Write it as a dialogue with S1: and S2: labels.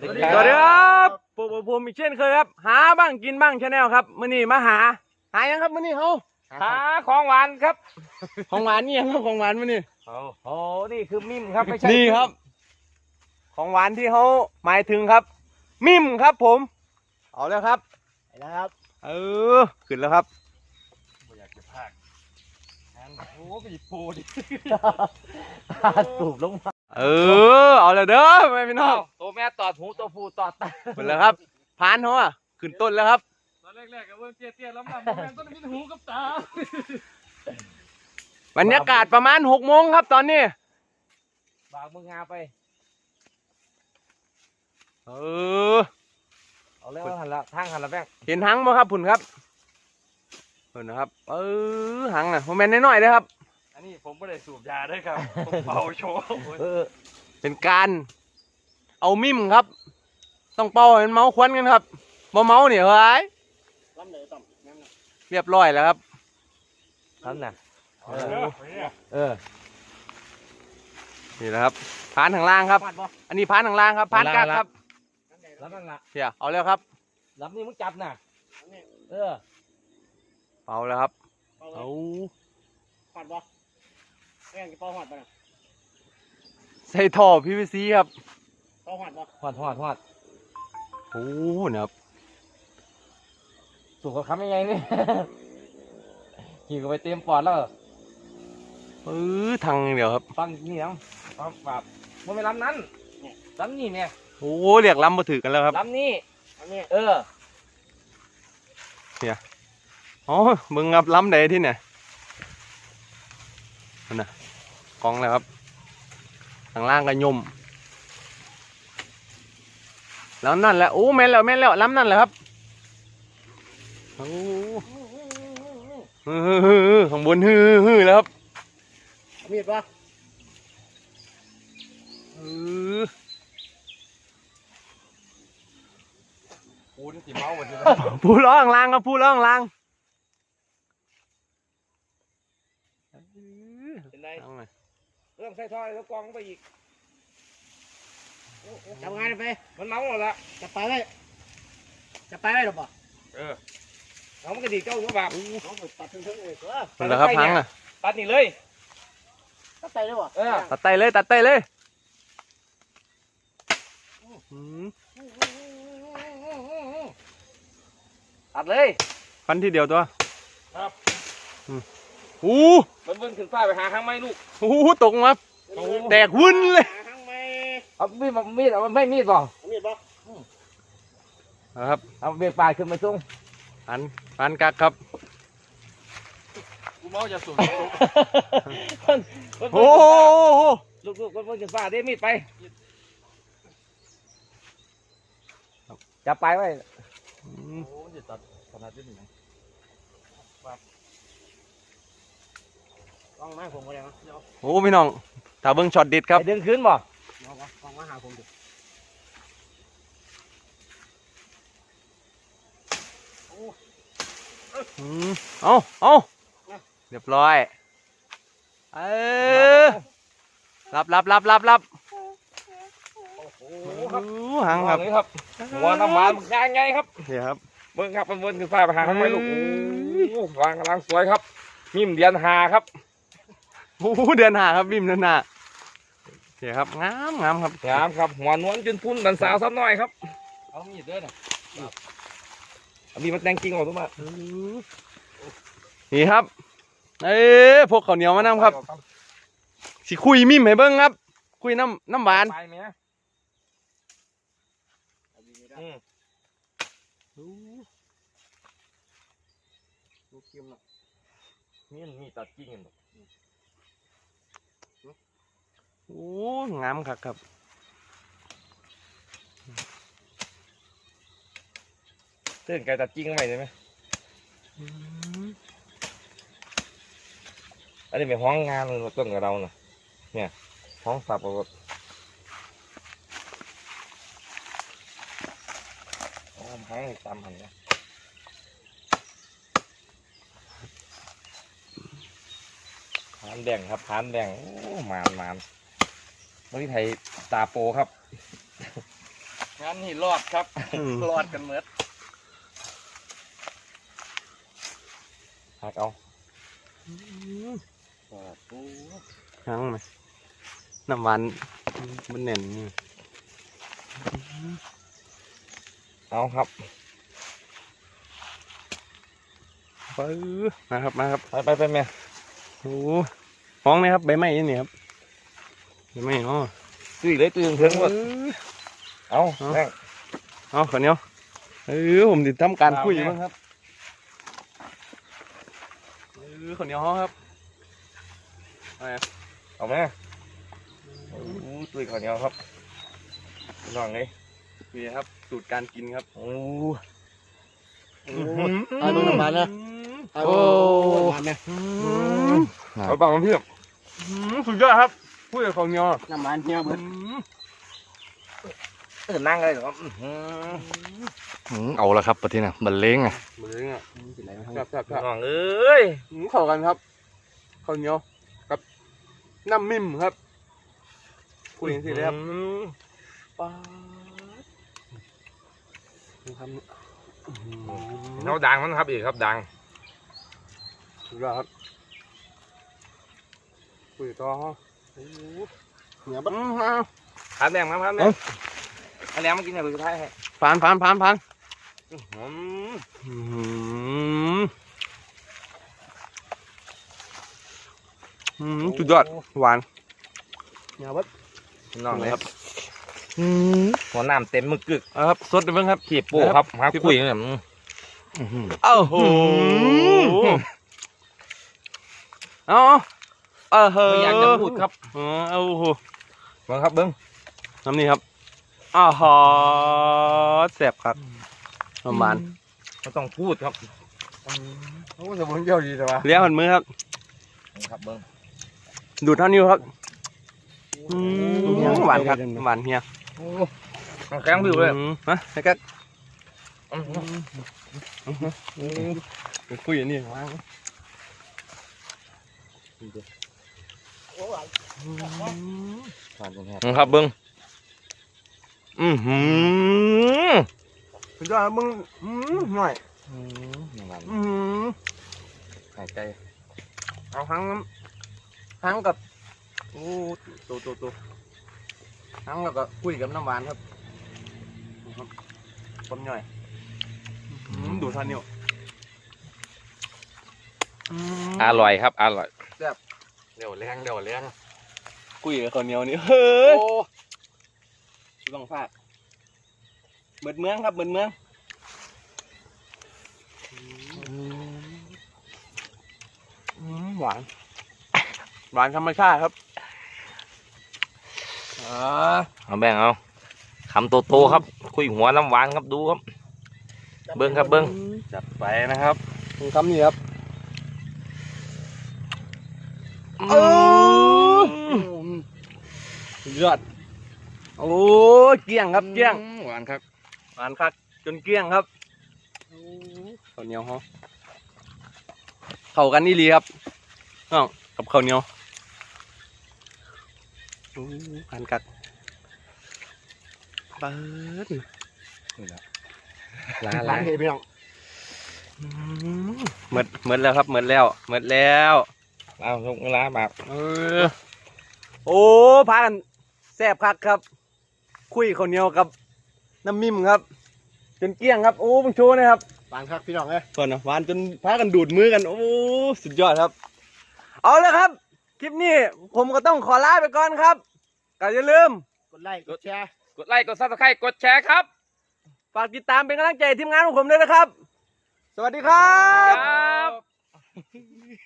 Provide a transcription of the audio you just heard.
S1: สวัสดี
S2: ส
S1: ค
S2: วัสดี
S1: รับ
S2: ครับพวกผมอีกเช่นเคยครับ หาบ้างกินบ้างชาแนลครับมื้อนี้มาหา หายังครับมื้อนี้เฮา
S1: หาของหวานครับ
S2: ของหวานนี่ยังครับของหวานมื้อนี้
S1: โอ้โหนี่คือมิมครับไม่ใช่
S2: นี่ครับ ของหวานที่เขาหมายถึงครับ มิมครับผม เอาแล้วครับ
S3: ไปแล้วครับ
S2: เออขึ้นแล้วครับ
S1: ไม่อยากจะพากงานโอ้ไปหยิบปูดิ
S3: สูบลงมา
S2: เออเอาแล้วเด้อแม่พี่น้อง
S1: ตัวแม่ตอดหูตัวผู้ตอดตา
S2: ขึ้นแล้วครับพานเขาอะขึ้นต้นแล้วครับ
S1: ตอนแรกๆก็เบิ่งเตี้ยๆล้ำๆแม่ต้นมีหูกับตา
S2: บรรยากาศประมาณหกโมงครับตอนนี้
S1: บากมึงงาไป
S2: เออ
S1: เอาเลยว่าหันละทางหันละแม่ง
S2: เห็นหังบ่ครับผุนครับเห็นนะครับ เออหังน่ะโมเมนต์น้อยๆเลยครับ
S1: อันนี้ ผมไม่ได้สูบยาด้วยครับผมเป่าโชว์
S3: เออ
S2: เป็นการเอามิมครับ ต้องเป่าให้มันเมาควันกันครับบ่เมาเนี่ยเฮ้ย
S3: ลำเลยต่อมนั่นน่ะ
S2: เรียบร้อยแล้วครับ
S1: นั่นน่ะ
S2: เออ
S1: เออ
S2: นี่นะครับพานข้างล่างครับ
S3: ฟาดบ่
S2: อันนี้พานข้างล่างครับพานกักครับ
S3: นั่นไหน
S1: รับนั่นละ
S2: เสียเอาแล้วครับ
S1: รับนี่มึงจับน่ะ
S3: นี่
S1: เออ
S2: เอาแล้วครับ
S3: เอาไว้
S2: เอา
S3: ฟาดบ่ แม่งจะเป่าหอดบ่น่ะ
S2: ใส่ท่อ PVC ครับ
S3: เป่าหอดบ่
S1: หอดหอดหอด
S2: โอ้นะครับ
S1: สูบกับคำยังไงนี่ขี่กันไปเต็มปอดแล้ว
S2: เออทางเดียวครับ
S1: ฟังนี่นะฟังแบบมันไม่ลำนั้นลำนี่เนี่ย
S2: โอ้เรียกลำมาถือกันแล้วครับ
S1: ลำนี่
S3: อันนี้
S1: เออ
S2: อ๋อมึงงับล้ำใดที่เนี่ยนั่นน่ะ กองแล้วครับข้างล่างก็ยม แล้วนั่นแหละโอ้แม่นแล้วแม่นแล้วล้ำนั่นแหละครับโอ้ฮือฮือฮือฮือข้างบนฮือฮือฮือแล้วครับ
S3: มีดบ่
S2: เออ
S1: ปูนสีเมาหมดเลย
S2: ผู้ร้องลางครับผู้ร้องลาง
S1: เป็นไร
S2: เอาหน่อย
S1: เรื่องใส่ท่อแล้วกองไปอีก
S3: จับงานไป
S1: มันเมาหมดละ
S3: จับไปไว้จับไปไว้หรอบ่
S1: เออเอามันกระดิกเจ้าอยู่แบบ
S3: เอาไปตัดถึงๆเลยเออ
S2: นั่นแหละครับพังอะ
S1: ตัดนี่เลย
S3: ตัดไปเลยบ่
S1: เออ
S2: ตัดไตเลยตัดไตเลยอืม
S1: ตัดเลย
S2: ฟันทีเดียวตัว
S1: ครับ
S2: อืมอู้
S1: มันเบิ้งขึ้นฟ้าไปหาข้างไม้ลูก
S2: หูตกมาแตกวุ่นเลย
S3: หาข้างไม่
S1: เอามีดมามีดเอาไม่มีดบ่
S3: เอามีดบ่
S2: นะครับ
S1: เอาเบรกปลายขึ้นมาส่ง
S2: ฟันฟันกักครับ
S1: กูเมาจะสูบ
S2: โอ้โห
S1: ลูกลูกมันเบิ้งขึ้นฟ้าได้มีดไปจับปลายไว้
S2: อืม
S1: โอ้จะตัดขนาดนี้ไหม
S3: กล้องมาให้ผมบ่ได้มั้ยเดี๋ยว
S2: โอ้พี่น้องถ้าเบิ่งช็อตเด็ดครับ
S1: ไอ้ดึงขึ้นบ่
S3: เดี๋ยวกล้องมาหาผมดิ
S2: อืมเอาเอาเรียบร้อย เออรับรับรับรับรับ
S1: โอ้โห
S2: โอ้
S1: ครับ
S2: หังครับ
S1: นี่ครับหัวน้ำหวานง่ายไงครับ
S2: เดี๋ยวครับ
S1: เบิ้งครับมันเบิ้งขึ้นฟ้าไปหาข้างไม้ลูก
S2: เอ้
S1: โอ้
S2: ย
S1: โหวางกำลังสวยครับมิมเดียนหาครับ
S2: โอ้โหเดือนหาครับบิมเดือนหาเดี๋ยวครับงามงามครับ
S1: งามครับหัวนวลจนพุ่นดันสาวซ้ำหน่อยครับเอามีดด้วยนะเอามีดมาแต่งจริงออกตัวมา
S2: นี่ครับ เอ้ยพวกข้าวเหนียวมานํครับสิคุยมิมให้เบิ่งครับ คุยน้ำน้ำหวาน
S1: ไปไหมอืมลูกเกมละนี่มันมีตัดจริงกันบ่
S2: โอ้งามครับครับ
S1: เต้นไก่ตัดจริงไหมได้ไหมอันนี้เป็นห้องงานเลยต้นกับเราน่ะเนี่ยห้องสับปะรดห้องห้องตามหันนะผานแดงครับผานแดงโอ้มานมาน วันนี้ไทยตาโปครับ
S4: งา
S3: นนี่รอดครับ
S2: อืม
S3: รอดกันเมด
S1: หักเอา
S2: ครั้งไหมน้ำหวานมันแน่น
S1: เอาครับ
S2: ปื้อมาครับมาครับ
S1: ไปไปไปแม่
S2: โอ้ห้องไหมครับใบไม้นี่ครับ ใบไม้เนาะ
S1: ตุ้ยเลยตุ้ยเถิงหมดเอาแม่ง
S2: เอาขอเนี้ยเออผมติดทำการคุยอยู่บ้างครับเออขอเนี้ยครับ
S1: เอาแม่โอ้ตุ้ยข้าวเหนียวครับลองเลย
S2: นี่ครับสูตรการกินครับ
S1: โอ้
S3: ไอ้เบิ่งน้ำมันนะไอ้เบิ่งน้ำมันนะ
S1: เอาเปล่าน้ำเพียบ
S2: อืมสุดยอดครับ คุยกับข้าวเหนียว
S3: น้ำมันเฮียเบิด
S1: เออนั่งเลยเหรอครับ
S3: เอาละครับปะทีน่ะบันเลงอะ
S2: เหมือนอะ
S3: เป็นไร
S2: ครับครับครับ
S1: น้องเอ้ย
S2: อืมเข้ากันครับข้าวเหนียวกับน้ำมิมครับคุยกันสิเลยครับป้าดทำ
S1: เราดังมันครับอีกครับดัง
S2: สุดยอดครับคุยต่อฮะโอ้โห
S3: เหนียวบัด
S2: อืมเอา
S1: พันแรงครับพันแรงพันแรงมากินอย่างสุดท้ายให้
S2: ผ่านผ่านผ่านผ่าน
S1: อืม
S2: อืมอืมสุดยอดหวาน
S3: เหนียวบัด
S1: น้องเลยครับหัวน้ำเต็มมือกึก
S2: เอาครับสดเลยเบ้างครับ
S1: ขีบปูครับหาคุยกันแบบ
S2: โอ้โหเอา เออเฮ้
S1: ไม่อยากจะพูดครับ
S2: อ๋อเอาโห
S1: เบิ้งครับเบิ้ง
S2: น้ำนี่ครับอ้าวหอแซ่บครับประมาณ
S1: ไม่ต้องพูดครับ
S3: โอ้สมุนเจ้าดีแต่ว่า
S2: เลี้ยวหันมือครับ
S1: ครับเบิ้ง
S2: ดูดเท่านิ้วครับอืมหวานครับหวานเฮีย
S1: แข็งผิวเลย
S2: อืมฮะแล้วก็
S1: อืม
S2: ไปคุยอันนี้ว่าง
S1: ครับเบิ้งอือหือ
S2: สุดยอดครับมึงอืมหน่อย
S1: อืม
S2: อืม
S1: หายใจ
S2: เอาทั้งน้ำทั้งกับโอ้ตัวตัวตัวทั้งแล้วก็คุยกับน้ำหวานครับครับความย่อยอืมดูท่านิ้วอืม
S1: อร่อยครับ อร่อย
S2: เดี๋ยวแรงเดี๋ยวแรงคุยกับข้าวเหนียวนี่เฮ้ยต้องฟาดเบิดเมืองครับเบิดเมืองอืมหวาน หวานธรรมชาติครับอ่า
S1: เอาแบ่งเอาคำโตๆครับ คุยหัวน้ำหวานครับดูครับ เบิ้งครับเบิ้ง
S2: จัดไปนะครับคำนี้ครับ
S1: เออ
S2: สุดยอด โอ้ยเกลี้ยงครับเกลี้ยง
S3: หวานครับ
S2: หวานคักจนเกลี้ยงครับข้าวเหนียวฮะเข้ากันนี่ลีครับน้องกับข้าวเหนียวโอ้หวานกักเปิด
S1: ลา
S3: หวา
S1: ลาน
S3: เฮ้ยพี่น้อง
S2: เหมือนเหมือนแล้วครับเหมือนแล้วเหมือนแล้ว
S1: เอาทุกเวลาแบบ
S2: เออโอ้พากันแซ่บคักครับ คุยข้าวเหนียวกับน้ำมิมครับจนเกลี้ยงครับ โอ้มึงโชว์นะครับ
S3: หวานครับพี่น้องเอ้ย
S2: ก่อนนะหวานจนพากันดูดมือกัน โอ้สุดยอดครับ เอาเลยครับ คลิปนี้ผมก็ต้องขอลาไปก่อนครับก็อย่าลืม
S3: กดไลค์กดแชร์
S1: กดไลค์กดซับสไครต์กดแชร์ครับ
S2: ฝากติดตามเป็นกำลังใจทีมงานของผมด้วยนะครับ สวัสดีครั
S1: ครับบ